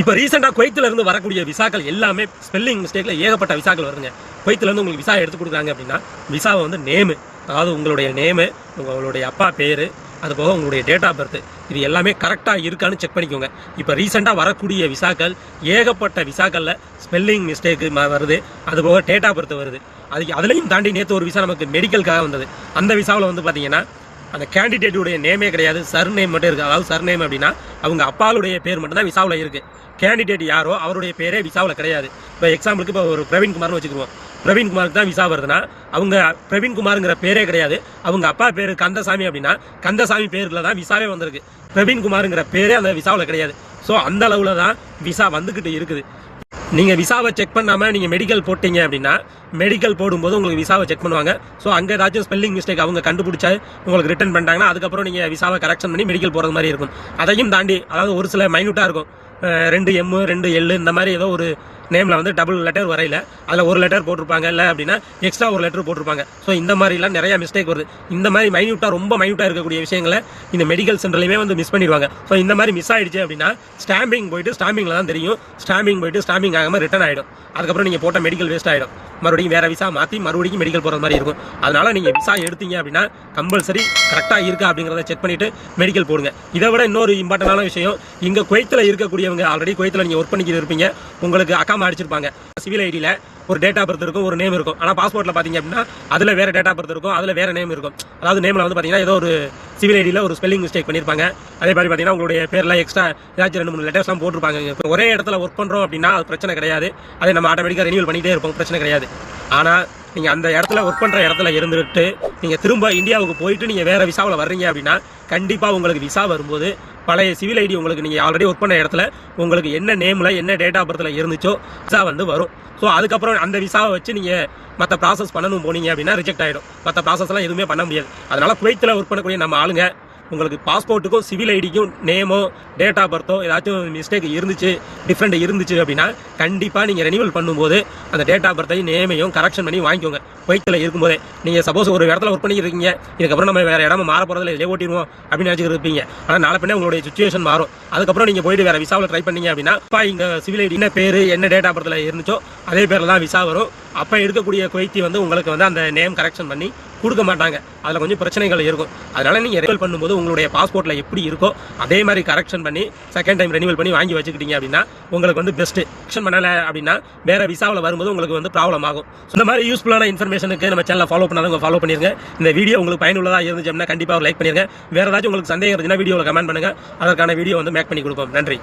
இப்போ ரீசெண்டாக குவைத்துல இருந்து வரக்கூடிய விசாக்கள் எல்லாமே ஸ்பெல்லிங் மிஸ்டேக்கில் ஏகப்பட்ட விசாக்கள் வருங்க குவைத்துல இருந்து உங்களுக்கு விசா எடுத்து கொடுக்குறாங்க அப்படின்னா விசாவை வந்து நேமு அதாவது உங்களுடைய நேமு உங்களுடைய அப்பா பேர் அது போக உங்களுடைய டேட் ஆஃப் பர்த் இது எல்லாமே கரெக்டாக இருக்கான்னு செக் பண்ணிக்கோங்க. இப்போ ரீசெண்டாக வரக்கூடிய விசாக்கள் ஏகப்பட்ட விசாக்களில் ஸ்பெல்லிங் மிஸ்டேக்கு வருது அது போக டேட் ஆஃப் பர்த் வருது. அதுக்கு அதுலேயும் தாண்டி நேற்று ஒரு விசா நமக்கு மெடிக்கலுக்காக வந்தது. அந்த விசாவில் வந்து பார்த்தீங்கன்னா அந்த கேண்டிடேட்டுடைய நேமே கிடையாது சர் நேம் மட்டும் இருக்குது அதாவது சர் நேம் அப்படின்னா அவங்க அப்பாளுடைய பேர் மட்டும் தான் விசாவில் இருக்குது கேண்டிடேட் யாரோ அவருடைய பேரே விசாவில் கிடையாது. இப்போ எக்ஸாம்பிளுக்கு இப்போ ஒரு பிரவீன்குமார்னு வச்சுக்குவோம் பிரவீன்குமாருக்கு தான் விசா வருதுன்னா அவங்க பிரவீன்குமாருங்கிற பேரே கிடையாது. அவங்க அப்பா பேர் கந்தசாமி அப்படின்னா கந்தசாமி பேருக்குள்ள தான் விசாவே வந்திருக்கு. பிரவீன்குமாருங்கிற பேரே அந்த விசாவில் கிடையாது. ஸோ அந்த அளவில் தான் விசா வந்துக்கிட்டு இருக்குது. நீங்கள் விசாவை செக் பண்ணாமல் நீங்கள் மெடிக்கல் போட்டீங்க அப்படின்னா மெடிக்கல் போடும்போது உங்களுக்கு விசாவை செக் பண்ணுவாங்க. ஸோ அங்கே ஏதாச்சும் ஸ்பெல்லிங் மிஸ்டேக் அவங்க கண்டுபிடிச்சா உங்களுக்கு ரிட்டர்ன் பண்ணிட்டாங்கன்னா அதுக்கப்புறம் நீங்கள் விசாவை கரெக்ஷன் பண்ணி மெடிக்கல் போகிறது மாதிரி இருக்கும். அதையும் தாண்டி அதாவது ஒரு சில மைனூட்டாக இருக்கும். ரெண்டு எம்மு ரெண்டு எல்லு இந்த மாதிரி ஏதோ ஒரு நேமில் வந்து டபுள் லெட்டர் வரையில. அதில் ஒரு லெட்டர் போட்டிருப்பாங்க இல்லை அப்படின்னா எக்ஸ்ட்ரா ஒரு லெட்டர் போட்டிருப்பாங்க. ஸோ இந்த மாதிரிலாம் நிறைய மிஸ்டேக் வருது. இந்த மாதிரி மைன்யூட்டாக ரொம்ப மைன்யூட்டாக இருக்கக்கூடிய விஷயங்களை இந்த மெடிக்கல் சென்டர்லையுமே வந்து மிஸ் பண்ணிடுவாங்க. ஸோ இந்த மாதிரி மிஸ் ஆகிடுச்சு அப்படின்னா ஸ்டாம்பிங் போயிட்டு ஸ்டாம்பிங்கில் தான் தெரியும். ஸ்டாம்பிங் போயிட்டு ஸ்டாம்பிங் ஆகாமல் ரிட்டர்ன் ஆகிடும் அதுக்கப்புறம் நீங்கள் போட்ட மெடிக்கல் வேஸ்ட் ஆகிடும் மறுபடியும் வேற விசா மாற்றி மறுபடியும் மெடிக்கல் போகிற மாதிரி இருக்கும். அதனால நீங்கள் விசா எடுத்தீங்க அப்படின்னா கம்பல்சரி கரெக்டாக இருக்கா அப்படிங்கிறத செக் பண்ணிவிட்டு மெடிக்கல் போடுங்க. இதை விட இன்னொரு இம்பார்ட்டண்டான விஷயம் இங்கே குவைத்தில் இருக்கக்கூடியவங்க ஆல்ரெடி குவைத்தில் நீங்கள் ஒர்க் பண்ணிக்கிட்டு இருப்பீங்க. உங்களுக்கு அக்காம அடிச்சிருப்பாங்க. சிவில் ஐடியில் ஒரு டேட் ஆஃப் பர்த் இருக்கும் ஒரு நேம் இருக்கும். ஆனால் பாஸ்போர்ட்டில் பார்த்தீங்க அப்படின்னா அதில் வேற டேட் ஆஃப் பர்த் இருக்கும் அதில் வேற நேம் இருக்கும். அதாவது நேமில் வந்து பார்த்தீங்கன்னா ஏதோ ஒரு சிவில் ஐடியில் ஒரு ஸ்பெல்லிங் மிஸ்டேக் பண்ணியிருப்பாங்க அதே மாதிரி பார்த்தீங்கன்னா உங்களுடைய பேரில் எக்ஸ்ட்ரா ஏதாச்சும் ரெண்டு மூணு லெட்டர்ஸ்லாம் போட்டிருப்பாங்க. இப்போ ஒரே இடத்துல ஒர்க் பண்ணுறோம் அப்படின்னா அது பிரச்சனை கிடையாது. அதை நம்ம ஆட்டோமேட்டிக்காக ரினியூல் பண்ணிகிட்டே இருப்போம் பிரச்சனை கிடையாது. ஆனால் நீங்கள் அந்த இடத்துல ஒர்க் பண்ணுற இடத்துல இருந்துட்டு நீங்கள் திரும்ப இந்தியாவுக்கு போயிட்டு நீங்கள் வேறு விசாவில் வர்றீங்க அப்படின்னா கண்டிப்பாக உங்களுக்கு விசா வரும்போது பழைய சிவில் ஐடி உங்களுக்கு நீங்கள் ஆல்ரெடி ஒர்க் பண்ண இடத்துல உங்களுக்கு என்ன நேமில் என்ன டேட் ஆஃப் பர்த்தில் இருந்துச்சோ விசா வந்து வரும். ஸோ அதுக்கப்புறம் அந்த விசாவை வச்சு நீங்கள் மற்ற ப்ராசஸ் பண்ணணும் போனீங்க அப்படின்னா ரிஜெக்ட் ஆகிடும் மற்ற ப்ராசஸ்லாம் எதுவுமே பண்ண முடியாது. அதனால் குவைத்தில் ஒர்க் பண்ணக்கூடிய நம்ம ஆளுங்க உங்களுக்கு பாஸ்போர்ட்டுக்கும் சிவில் ஐடிக்கும் நேமோ டேட் ஆஃப் பர்த்தோ ஏதாச்சும் மிஸ்டேக் இருந்துச்சு டிஃப்ரெண்ட் இருந்துச்சு அப்படின்னா கண்டிப்பாக நீங்கள் ரெனியூவல் பண்ணும்போது அந்த டேட் ஆஃப் பர்த்தையும் நேமையும் கரெக்ஷன் பண்ணி வாங்கிக்கோங்க. குவைத்தில் இருக்கும்போதே நீங்கள் சப்போஸ் ஒரு இடத்துல ஒர்க் பண்ணியிருக்கீங்க இதுக்கப்புறம் நம்ம வேறு இடமா மாற போகிறதில்ல இதே ஓட்டிடுவோம் அப்படின்னு நினச்சிக்கிட்டு இருப்பீங்க. ஆனால் நாளை பின்னே உங்களுடைய சுச்சுவேஷன் மாறும். அதுக்கப்புறம் நீங்கள் போயிட்டு வேறு விசாவில் ட்ரை பண்ணீங்க அப்படின்னா அப்பா இங்கே சிவில் ஐடி என்ன பேர் என்ன டேட் ஆஃப் பர்த்தில் இருந்துச்சோ அதே பேரில் தான் விசா வரும். அப்போ எடுக்கக்கூடிய குவைத்தி வந்து உங்களுக்கு வந்து அந்த நேம் கரெக்ஷன் பண்ணி கொடுக்க மாட்டாங்க. அதில் கொஞ்சம் பிரச்சனைகள் இருக்கும். அதனால நீங்கள் ரெனிவல் பண்ணும்போது உங்களுடைய பாஸ்போர்ட்டில் எப்படி இருக்கோ அதே மாதிரி கரெக்ஷன் பண்ணி செகண்ட் டைம் ரெனிவல் பண்ணி வாங்கி வச்சுக்கிட்டீங்க அப்படின்னா உங்களுக்கு வந்து பெஸ்ட் கரெக்ஷன் பண்ணலை அப்படின்னா வேறு விசாவில் வரும்போது உங்களுக்கு வந்து ப்ராப்ளம் ஆகும். இந்த மாதிரி யூஸ்ஃபுல்லான இன்ஃபர்மேஷனுக்கு நம்ம சேனலை ஃபாலோ பண்ணாதவங்க ஃபாலோ பண்ணிருங்க. இந்த வீடியோ உங்களுக்கு பயனுள்ளதாக இருந்துச்சு அப்படின்னா கண்டிப்பாக லைக் பண்ணிருங்க. வேறு ஏதாச்சும் உங்களுக்கு சந்தேகம் இருந்துச்சுன்னா வீடியோவில் கமெண்ட் பண்ணுங்கள் அதற்கான வீடியோ வந்து மேக் பண்ணி கொடுப்போம். நன்றி.